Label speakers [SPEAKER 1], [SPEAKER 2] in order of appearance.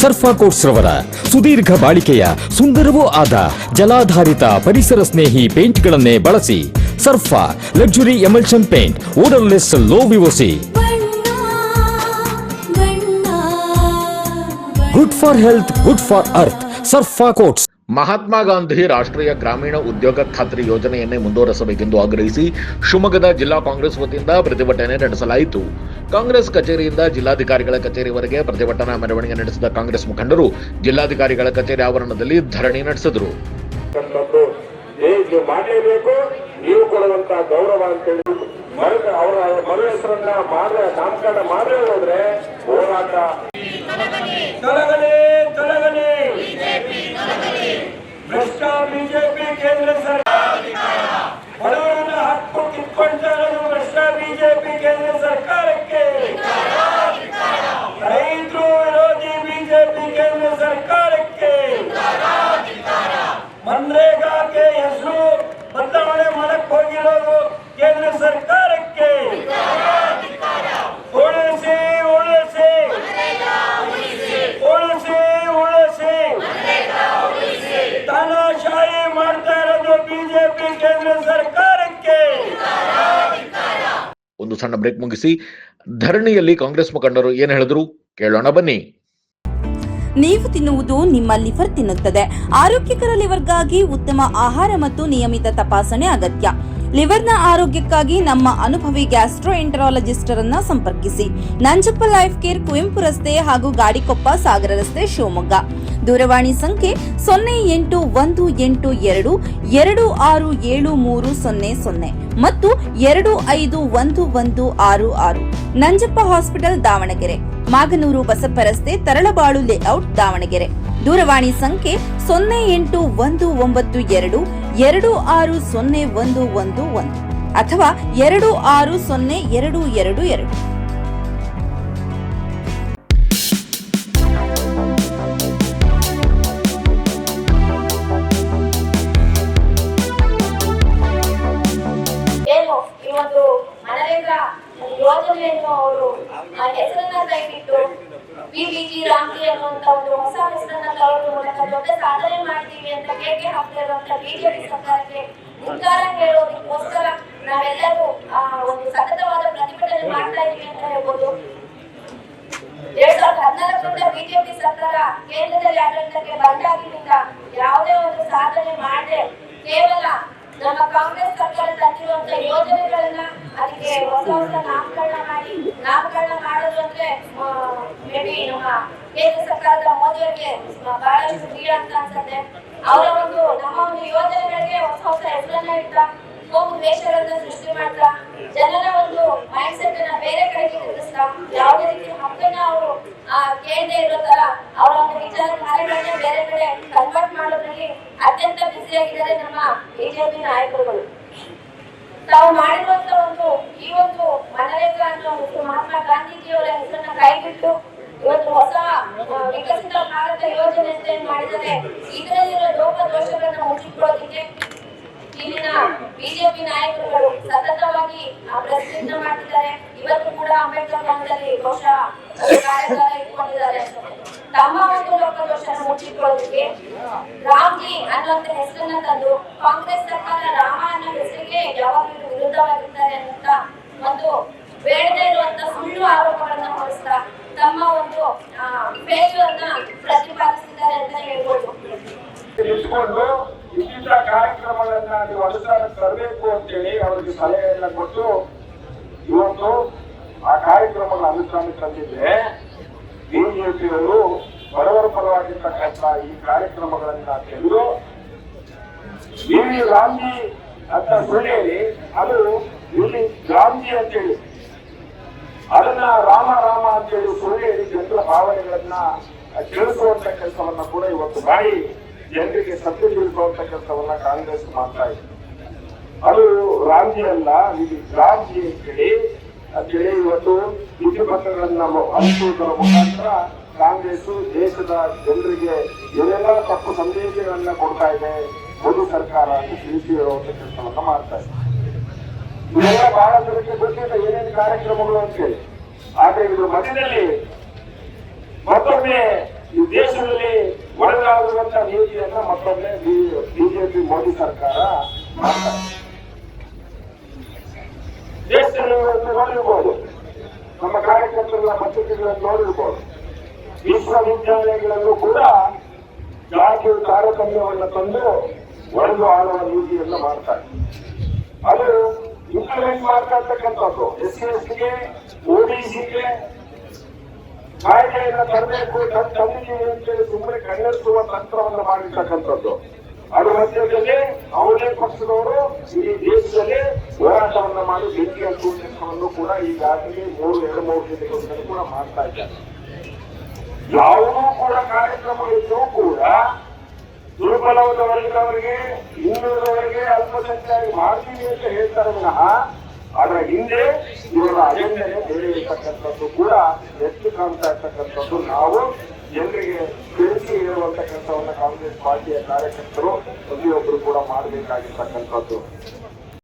[SPEAKER 1] ಸರ್ಫಾಕೋಟ್ಸ್ ರವರ ಸುದೀರ್ಘ
[SPEAKER 2] ಬಾಳಿಕೆಯ ಸುಂದರವೂ ಆದ ಜಲಾಧಾರಿತ ಪರಿಸರ ಸ್ನೇಹಿ ಪೇಂಟ್ ಗಳನ್ನೇ ಬಳಸಿ Surfa luxury emulsion paint odourless low VOC good for health good for earth Surfa coats Mahatma Gandhi ರಾಷ್ಟ್ರೀಯ ಗ್ರಾಮೀಣ ಉದ್ಯೋಗ ಖಾತ್ರಿ ಯೋಜನೆಯನ್ನೇ ಮುಂದುವರೆಸಬೇಕೆಂದು ಆಗ್ರಹಿಸಿ ಶಿವಮೊಗ್ಗದ ಜಿಲ್ಲಾ ಕಾಂಗ್ರೆಸ್ ವತಿಯಿಂದ ಪ್ರತಿಭಟನೆ ನಡೆಸಲಾಯಿತು ಕಾಂಗ್ರೆಸ್ ಕಚೇರಿಯಿಂದ ಜಿಲ್ಲಾಧಿಕಾರಿಗಳ ಕಚೇರಿವರೆಗೆ ಪ್ರತಿಭಟನಾ ಮೆರವಣಿಗೆ ನಡೆಸಿದ ಕಾಂಗ್ರೆಸ್ ಮುಖಂಡರು ಜಿಲ್ಲಾಧಿಕಾರಿಗಳ ಕಚೇರಿ ಆವರಣದಲ್ಲಿ ಧರಣಿ ನಡೆಸಿದರು ಮಾಡಲೇಬೇಕು ನೀವು ಕೊಡುವಂತ ಗೌರವ ಅಂತ ಹೇಳಿ ಅವರ ಮರು ಹೆಸರನ್ನ ಮಾಡ್ರೆ ನಾಮಕರಣ ಮಾಡ್ರೆ ಹೋದ್ರೆ ಹೋರಾಟ ತೊಲಗಲಿ ತೊಲಗಲಿ ಭ್ರಷ್ಟ ಬಿಜೆಪಿ ಕೇಂದ್ರ ಸರ್ಕಾರ ಸಣ್ಣ ಬ್ರೇಕ್ ಮುಗಿಸಿ ಧರಣಿಯಲ್ಲಿ ಕಾಂಗ್ರೆಸ್ ಮುಖಂಡರು ಏನ್ ಹೇಳಿದ್ರು ಕೇಳೋಣ ಬನ್ನಿ
[SPEAKER 3] ನೀವು ತಿನ್ನುವುದು ನಿಮ್ಮ ಲಿವರ್ ತಿನ್ನುತ್ತದೆ ಆರೋಗ್ಯಕರ ಲಿವರ್ಗಾಗಿ ಉತ್ತಮ ಆಹಾರ ಮತ್ತು ನಿಯಮಿತ ತಪಾಸಣೆ ಅಗತ್ಯ ಲಿವರ್ನ ಆರೋಗ್ಯಕ್ಕಾಗಿ ನಮ್ಮ ಅನುಭವಿ ಗ್ಯಾಸ್ಟ್ರೋ ಅನ್ನ ಸಂಪರ್ಕಿಸಿ ನಂಜಪ್ಪ ಲೈಫ್ ಕೇರ್ ಕುವೆಂಪು ರಸ್ತೆ ಹಾಗೂ ಗಾಡಿಕೊಪ್ಪ ಸಾಗರ ರಸ್ತೆ ಶಿವಮೊಗ್ಗ ದೂರವಾಣಿ ಸಂಖ್ಯೆ ಸೊನ್ನೆ ಎಂಟು ಒಂದು ಎಂಟು ಎರಡು ಎರಡು ಆರು ಏಳು ಮೂರು ಸೊನ್ನೆ ಸೊನ್ನೆ ಮತ್ತು ಎರಡು ಐದು ಒಂದು ಒಂದು ಆರು ಆರು ನಂಜಪ್ಪ ಹಾಸ್ಪಿಟಲ್ ದಾವಣಗೆರೆ ಮಾಗನೂರು ಬಸಪ್ಪ ರಸ್ತೆ ತರಳಬಾಳು ಲೇಔಟ್ ದಾವಣಗೆರೆ ದೂರವಾಣಿ ಸಂಖ್ಯೆ ಸೊನ್ನೆ ಎಂಟು ಒಂದು ಒಂಬತ್ತು ಎರಡು ಎರಡು ಆರು ಸೊನ್ನೆ ಒಂದು ಒಂದು ಒಂದು ಅಥವಾ ಎರಡು ಆರು ಸೊನ್ನೆ ಎರಡು ಎರಡು ಎರಡು ಒಂದು ಹೊಸ ಹೆಸರನ್ನ ತಗೊಳ್ಳುವ ಮೂಲಕ ದೊಡ್ಡ ಸಾಧನೆ ಮಾಡ್ತೀವಿ ಅಂತ ಹೇಗೆ ಹಾಕ್ತಾ ಬಿಜೆಪಿ ಸರ್ಕಾರಕ್ಕೆ ಧಿಕ್ಕಾರ ಹೇಳೋದಕ್ಕೋಸ್ಕರ ನಾವೆಲ್ಲರೂ ಆ ಒಂದು ಸತತವಾದ ಪ್ರತಿಭಟನೆ ಮಾಡ್ತಾ ಇದೀವಿ ಅಂತ ಹೇಳ್ಬೋದು ಎರಡ್ ಸಾವಿರದ ಹದಿನಾಲ್ಕರಿಂದ ಬಿಜೆಪಿ ಸರ್ಕಾರ ಕೇಂದ್ರದಲ್ಲಿ ಆಡಳಿತಕ್ಕೆ ಬಂದಾಗಿನಿಂದ ಯಾವುದೇ ಒಂದು ಸಾಧನೆ ಮಾಡದೆ ಕೇವಲ ನಮ್ಮ ಕಾಂಗ್ರೆಸ್ ಸರ್ಕಾರ ತಂದಿರುವಂತ ಯೋಜನೆಗಳನ್ನ ಅದಕ್ಕೆ ಹೊಸ ಹೊಸ ನಾಮಕರಣ ಮಾಡಿ ನಾಮಕರಣ ಮಾಡೋದು ಅಂದ್ರೆ ಮೇಬಿ ನಮ್ಮ ಕೇಂದ್ರ ಸರ್ಕಾರದ ಮೋದಿಯವರಿಗೆ ಬಹಳಷ್ಟು ಕ್ರೀಡೆ ಅಂತ ಅನ್ಸುತ್ತೆ ಅವರ ಒಂದು ನಮ್ಮ ಒಂದು ಯೋಜನೆಗಳಿಗೆ ಹೊಸ ಹೊಸ ಹೆಸರನ್ನ ಇಡ್ತಾ
[SPEAKER 4] ಹೋಗು ದ್ವೇಷಗಳನ್ನ ಸೃಷ್ಟಿ ಮಾಡ್ತಾ ಜನರ ಒಂದು ಮೈಂಡ್ ಸೆಟ್ ಅನ್ನ ಬೇರೆ ಕಡೆಗೆ ನಿಲ್ಲಿಸ್ತಾ ಯಾವುದೇ ರೀತಿ ಹಕ್ಕನ್ನ ಅವರು ಕೇಳದೆ ಇರೋ ತರ ಅವರ ಒಂದು ವಿಚಾರ ಕಾರ್ಯಗಳನ್ನ ಬೇರೆ ಕಡೆ ಕನ್ವರ್ಟ್ ಮಾಡೋದ್ರಲ್ಲಿ ಅತ್ಯಂತ ಬ್ಯುಸಿ ಆಗಿದ್ದಾರೆ ನಮ್ಮ ಬಿಜೆಪಿ ನಾಯಕರುಗಳು ತಾವು ಮಾಡಿರುವಂತ ಒಂದು ಈ ಒಂದು ಮನರೇಗಾ ಅನ್ನೋ ಮಹಾತ್ಮ ಗಾಂಧೀಜಿಯವರ ಹೆಸರನ್ನ ಕೈಬಿಟ್ಟು ಇವತ್ತು ಹೊಸ ವಿಕಸಿತ ಭಾರತ ಯೋಜನೆ ಅಂತ ಏನ್ ಮಾಡಿದ್ದಾರೆ ಇದರಲ್ಲಿರೋ ಲೋಕ ದೋಷಗಳನ್ನ ಮುಚ್ಚಿಕೊಳ್ಳೋದಿಕ್ಕೆ ಇಲ್ಲಿನ ಬಿಜೆಪಿ ನಾಯಕರುಗಳು ಸತತವಾಗಿ ಪ್ರತಿಜ್ಞೆ ಮಾಡಿದ್ದಾರೆ ಇವತ್ತು ಕೂಡ ಅಂಬೇಡ್ಕರ್ ಭವನದಲ್ಲಿ ಬಹುಶಃ ಕಾರ್ಯಕ್ರಮ ಇಟ್ಕೊಂಡಿದ್ದಾರೆ ತಮ್ಮ ಒಂದು ಲೋಕದೋಷನ ಮುಚ್ಚಿಕೊಳ್ಳೋದಕ್ಕೆ ರಾಮ್ಜಿ ಅನ್ನುವಂತ ಹೆಸರನ್ನ ತಂದು ಕಾಂಗ್ರೆಸ್ ಸರ್ಕಾರ ರಾಮ ಅನ್ನೋ ಹೆಸರಿಗೆ ಯಾವಾಗಲೂ ವಿರುದ್ಧವಾಗಿರ್ತಾರೆ ಅಂತ ಒಂದು ಬೇಡದೇ ಇರುವಂತ ಸುಳ್ಳು ಆರೋಪಗಳನ್ನ ಹೊರಿಸ್ತಾ ತಮ್ಮ ಒಂದು ಪೇಜನ್ನ ಪ್ರತಿಪಾದಿಸಿದ್ದಾರೆ ಅಂತ ಹೇಳ್ಬೋದು ಇಂಥ ಕಾರ್ಯಕ್ರಮಗಳನ್ನ ನೀವು ಅನುಸಾರ ತರಬೇಕು ಅಂತೇಳಿ ಅವರಿಗೆ ಸಲಹೆಯನ್ನ ಕೊಟ್ಟು ಇವತ್ತು ಆ ಕಾರ್ಯಕ್ರಮಗಳ ಅನುಷ್ಠಾನ ತಂದಿದ್ರೆ ಬಿಜೆಪಿಯವರು ಬಡವರ ಪರವಾಗಿರ್ತಕ್ಕಂಥ ಈ ಕಾರ್ಯಕ್ರಮಗಳನ್ನ ತೆಗೆದು ವಿ ಗಾಂಧಿ ಅಂತ ಸುಳ್ಳಿ ಅದು ವಿ ಗಾಂಧಿ ಅಂತೇಳಿ ಅದನ್ನ ರಾಮ ರಾಮ ಅಂತೇಳಿ ಹೇಳಿ ಹೇಳಿ ಜನರ ಭಾವನೆಗಳನ್ನ ತಿಳಿಸುವಂತ ಕೆಲಸವನ್ನ ಕೂಡ ಇವತ್ತು ಬಾಯಿ ಜನರಿಗೆ ಸತ್ಯ ತಿಳಿಸುವಂತ ಕೆಲಸವನ್ನ ಕಾಂಗ್ರೆಸ್ ಮಾಡ್ತಾ ಇದೆ ಅದು ರಾಜ್ಯ ಅಲ್ಲ ಇದು ರಾಜ್ಯ ಅಂತೇಳಿ ಅಂತೇಳಿ ಇವತ್ತು ಪತ್ರಗಳನ್ನ ಹಂಚುವುದರ ಮುಖಾಂತರ ಕಾಂಗ್ರೆಸ್ ದೇಶದ ಜನರಿಗೆ ಏನೆಲ್ಲ ತಪ್ಪು ಸಂದೇಶಗಳನ್ನ ಕೊಡ್ತಾ ಇದೆ ಮೋದಿ ಸರ್ಕಾರ ಅಂತ ತಿಳಿಸಿ ಹೇಳುವಂತ ಕೆಲಸವನ್ನ ಮಾಡ್ತಾ ಇದೆ ಇವೆಲ್ಲ ಬಹಳ ಜನಕ್ಕೆ ಗೊತ್ತಿಲ್ಲ ಏನೇನು ಕಾರ್ಯಕ್ರಮಗಳು ಹೇಳಿ ಆದ್ರೆ ಇದ್ರ ಮಧ್ಯದಲ್ಲಿ ಮತ್ತೊಮ್ಮೆ ಈ ದೇಶದಲ್ಲಿ ಒಡೆದಾಗಿರುವಂತ ನೀತಿಯನ್ನ ಮತ್ತೊಮ್ಮೆ ಬಿಜೆಪಿ ಮೋದಿ ಸರ್ಕಾರ ದೇಶದಲ್ಲಿ ನೋಡಿರ್ಬೋದು ನಮ್ಮ ಕಾರ್ಯಕರ್ತರುಗಳ ಪತ್ರಿಕೆಗಳನ್ನು ನೋಡಿರ್ಬೋದು ವಿಶ್ವವಿದ್ಯಾಲಯಗಳಲ್ಲೂ ಕೂಡ ಜಾತಿಯ ತಾರತಮ್ಯವನ್ನು ತಂದು ಒಡೆದು ಆಳುವ ನೀತಿಯನ್ನು ಮಾಡ್ತಾರೆ ಅದು ಇಂಪ್ಲಿಮೆಂಟ್ ಮಾಡ್ತಕ್ಕಂಥದ್ದು ಎಸ್ ಸಿ ಎಸ್ ಗೆ ಓಬಿಸಿಗೆ ಕಾಯ್ದೆಯನ್ನು ತರಬೇಕು ತಂದಿದ್ದೀವಿ ಅಂತೇಳಿ ಸುಮ್ಮನೆ ಕಣ್ಣೆತ್ತುವ ತಂತ್ರವನ್ನು ಮಾಡಿರ್ತಕ್ಕಂಥದ್ದು ಅದರ ಮಧ್ಯದಲ್ಲಿ ಅವರೇ ಪಕ್ಷದವರು ಈ ದೇಶದಲ್ಲಿ ಹೋರಾಟವನ್ನು ಮಾಡಿ ಬೆಂಕಿ ಹಚ್ಚುವ ಕೂಡ ಈಗಾಗಲೇ ಮೂರು ಎರಡು ಮೂರು ದಿನಗಳಿಂದಲೂ ಕೂಡ ಮಾಡ್ತಾ ಇದ್ದಾರೆ ಯಾವುದೂ ಕೂಡ ಕಾರ್ಯಕ್ರಮ ಇದ್ರೂ ಕೂಡ ದುರ್ಬಲವಾದ ವರ್ಗದವರಿಗೆ ಹಿಂದುಳಿದವರಿಗೆ ಅಲ್ಪಸಂಖ್ಯಾತಿ ಮಾಡ್ತೀವಿ ಅಂತ ಹೇಳ್ತಾರೆ ವಿನಃ ಅದರ ಹಿಂದೆ ಇವರ ಅಜೆಂಡನೆ ಬೇರೆ ಕೂಡ ಹೆಚ್ಚು ಕಾಣ್ತಾ ಇರ್ತಕ್ಕಂಥದ್ದು ನಾವು ಜನರಿಗೆ ತಿಳಿಸಿ ಹೇಳುವಂತಕ್ಕಂಥವನ್ನ ಕಾಂಗ್ರೆಸ್ ಪಾರ್ಟಿಯ ಕಾರ್ಯಕರ್ತರು ಪ್ರತಿಯೊಬ್ಬರು ಕೂಡ ಮಾಡಬೇಕಾಗಿರ್ತಕ್ಕಂಥದ್ದು